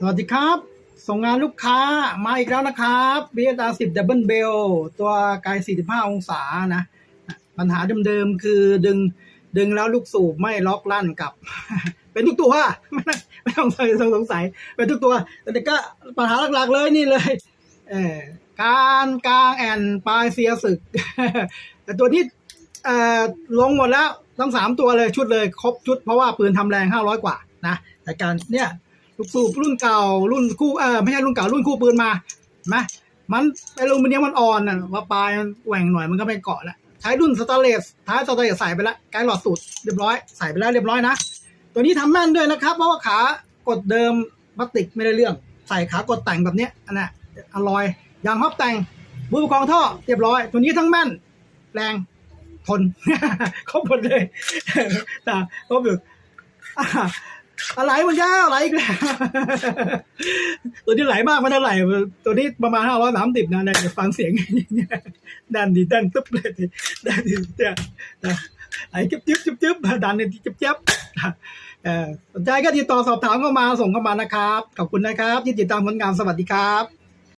สวัสดีครับ ส่งงานลูกค้ามาอีกแล้วนะครับ BSR 10 Double Bell ตัวไกล45 องศานะ ปัญหาเดิมๆคือดึงดึงแล้วลูกสูบไม่ล็อกลั่นกลับ เป็นทุกตัวไม่ต้องไม่ต้องสงสัย เป็นทุกตัว แต่ก็ปัญหาหลักๆเลยนี่เลยเออการกลางแอนปลายเสียศึก แต่ตัวที่เอ่อลงหมดแล้วทั้งสามตัวเลยชุดเลยครบชุดเพราะว่าปืนทำแรงห้าร้อยกว่านะแต่การเนี่ย ลูกสูบรุ่นเก่า รุ่นคู่เออไม่ใช่รุ่นเก่ารุ่นคู่ปืนมาไหมมันไอลูมิเนียมมันอ่อนน่ะว่าปลายมันแหว่งหน่อยมันก็ไม่เกาะแล้วใช้รุ่นสแตเลสท้ายสแตเลสใส่ไปแล้วไกด์หลอดสูตรเรียบร้อยใส่ไปแล้วเรียบร้อยนะตัวนี้ทำแม่นด้วยนะครับ เพราะว่าขากดเดิมพลาสติกไม่ได้เรื่อง ใส่ขากดแต่งแบบเนี้ยอันน่ะอร่อยยางฮอบแต่งบูประกองท่อเรียบร้อย ตัวนี้ทั้งแม่นแรงทนครบหมดเลยแต่ครบอยู่ อะไรมันยาอะไรอีกแล้วตัวนี้ไหลมากมันเท่าไหลตัวนี้ประมาณห้าร้อยสามสิบนะเนี่ยเดี๋ยวฟังเสียงดันดีดันตึ๊บเลยดันดีเนี่ยไหลจึ๊บจึ๊บจึ๊บจึ๊บดันเนี่ยจึ๊บจึ๊บเออสนใจก็ติดต่อสอบถามเข้ามาส่งเข้ามานะครับ ขอบคุณนะครับที่ติดตามผลงานสวัสดีครับ